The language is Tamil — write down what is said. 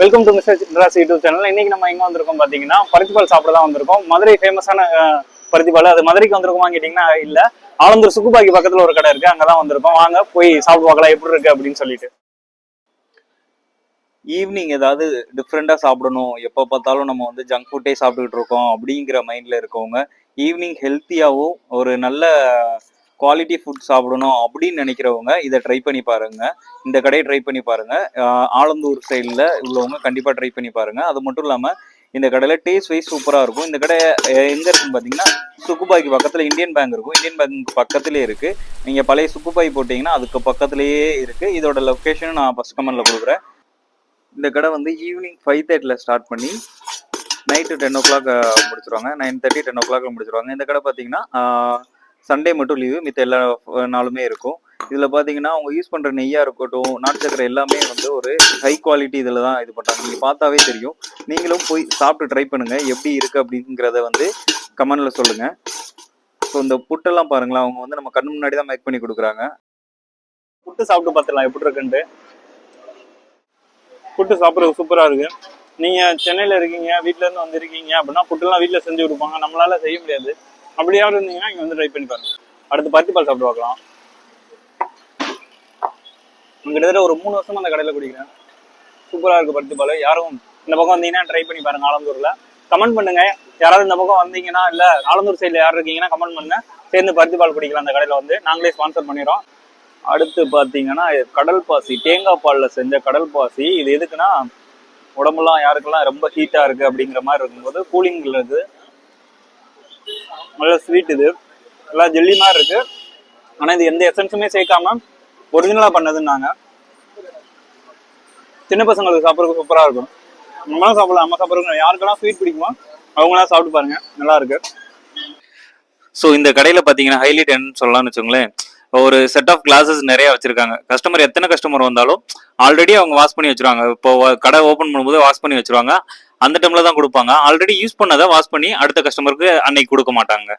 Welcome to mister Chitra's YouTube channel இன்னைக்கு நம்ம எங்க வந்திருக்கோம் பாத்தீங்கன்னா பருத்திப்பால் சாப்பிட தான் வந்திருக்கோம். மதுரை ஃபேமஸான பருத்திப்பால். அது மதுரைக்கு வந்திருக்கோமா கேட்டீங்கன்னா இல்ல. ஆலந்தூர் சுக்குபாக்கி பக்கத்துல ஒரு கடை இருக்கு. அங்கதான் வந்திருக்கோம். வாங்க போய் சாப்பிட்டு பார்க்கலாம் எப்படி இருக்கு அப்படின்னு சொல்லிட்டு. ஈவினிங் ஏதாவது டிஃப்ரெண்டாக சாப்பிடணும். எப்போ பார்த்தாலும் நம்ம வந்து ஜங்க் ஃபுட்டே சாப்பிட்டுக்கிட்டு இருக்கோம் அப்படிங்கிற மைண்டில் இருக்கவங்க ஈவினிங் ஹெல்த்தியாகவும் ஒரு நல்ல குவாலிட்டி ஃபுட் சாப்பிடணும் அப்படின்னு நினைக்கிறவங்க இதை ட்ரை பண்ணி பாருங்க. இந்த கடையை ட்ரை பண்ணி பாருங்க. ஆலந்தூர் சைடில் உள்ளவங்க கண்டிப்பாக ட்ரை பண்ணி பாருங்க. அது மட்டும் இல்லாமல் இந்த கடையில் டேஸ்ட் வைஸ் சூப்பராக இருக்கும். இந்த கடை எங்கே இருக்குன்னு பார்த்தீங்கன்னா சுக்குபாய்க்கு பக்கத்தில் இந்தியன் பேங்க் இருக்கும். இந்தியன் பேங்க் பக்கத்துலேயே இருக்குது நீங்கள் பழைய சுக்குபாய் போட்டிங்கன்னா அதுக்கு பக்கத்துலேயே இருக்குது இதோட லொக்கேஷன் நான் ஃபஸ்ட் கமெண்டில் கொடுக்குறேன். இந்த கடை வந்து ஈவினிங் ஃபைவ் தேர்ட்டியில் ஸ்டார்ட் பண்ணி நைட்டு டென் ஓ கிளாக் முடிச்சிருவாங்க. நைன் தேர்ட்டி டென் ஓ கிளாக்ல முடிச்சிருவாங்க. இந்த கடை பார்த்தீங்கன்னா சண்டே மட்டும் லீவு மித்த எல்லா நாளுமே இருக்கும். இதில் பார்த்தீங்கன்னா அவங்க யூஸ் பண்ணுற நெய்யாக இருக்கட்டும் நாட்டு சக்கரை எல்லாமே வந்து ஒரு ஹை குவாலிட்டி இதில் தான் இது பண்ணுறாங்க நீங்கள் பார்த்தாவே தெரியும். நீங்களும் போய் சாப்பிட்டு ட்ரை பண்ணுங்கள் எப்படி இருக்குது அப்படிங்கிறத வந்து கமெண்டில் சொல்லுங்கள் ஸோ இந்த புட்டெல்லாம் பாருங்களேன் அவங்க வந்து நம்ம கண்ணு முன்னாடி தான் மேக் பண்ணி கொடுக்குறாங்க. புட்டு சாப்பிட்டு பார்த்துலாம் எப்படி இருக்குன்ட்டு. புட்டு சாப்பிட்றது சூப்பராக இருக்கு. நீங்கள் சென்னையில் இருக்கீங்க வீட்டிலேருந்து வந்திருக்கீங்க அப்படின்னா புட்டுலாம் வீட்டில் செஞ்சு கொடுப்பாங்க. நம்மளால செய்ய முடியாது. அப்படியா இருந்தீங்கன்னா இங்கே வந்து ட்ரை பண்ணி பாருங்க. அடுத்து பருத்தி பால் சாப்பிட்டு பார்க்கலாம். கிட்டத்தட்ட ஒரு மூணு வருஷமா அந்த கடையில் குடிக்கிறேன். சூப்பராக இருக்கு பருத்தி பால். யாரும் இந்த பக்கம் வந்தீங்கன்னா ட்ரை பண்ணி பாருங்க ஆலந்தூரில். கமெண்ட் பண்ணுங்க. யாராவது இந்த பக்கம் வந்தீங்கன்னா இல்லை ஆலந்தூர் சைடில் யார் இருக்கீங்கன்னா கமெண்ட் பண்ணுங்க. சேர்ந்து பருத்தி பால் குடிக்கலாம் அந்த கடையில் வந்து. நாங்களே ஸ்பான்சர் பண்ணிடுறோம். அடுத்து பார்த்தீங்கன்னா கடல் பாசி தேங்காய் பாலில் செஞ்ச கடல் பாசி. இது எதுக்குன்னா உடம்புலாம் யாருக்கெல்லாம் ரொம்ப ஹீட்டாக இருக்கு அப்படிங்கிற மாதிரி இருக்கும்போது கூலிங்கில் இருக்குது நல்ல ஸ்வீட் இது. நல்லா ஜெல்லி மாதிரி இருக்கு. ஆனால் இது எந்த எசன்ஸுமே சேர்க்காம ஒரிஜினலாக பண்ணதுன்னாங்க. சின்ன பசங்களுக்கு சாப்பிட்றதுக்கு சூப்பராக இருக்கும். நம்மளாம் சாப்பிடலாம் நம்ம சாப்பிட்றதுக்கு யாருக்கெல்லாம் ஸ்வீட் பிடிக்குமோ அவங்களாம் சாப்பிட்டு பாருங்க. நல்லா இருக்கு. ஸோ இந்த கடையில் பார்த்தீங்கன்னா ஹைலைட் என்னன்னு சொல்லலாம்னு வச்சுங்களேன் ஒரு செட் ஆஃப் கிளாஸஸ் நிறைய வச்சிருக்காங்க. கஸ்டமர் எத்தனை கஸ்டமர் வந்தாலும் ஆல்ரெடி அவங்க வாஷ் பண்ணி வச்சிருவாங்க. இப்போ கடை ஓப்பன் பண்ணும்போது வாஷ் பண்ணி வச்சிருவாங்க. அந்த டைம்ல தான் கொடுப்பாங்க. ஆல்ரெடி யூஸ் பண்ணதை வாஷ் பண்ணி அடுத்த கஸ்டமருக்கு அன்னைக்கு கொடுக்க மாட்டாங்க.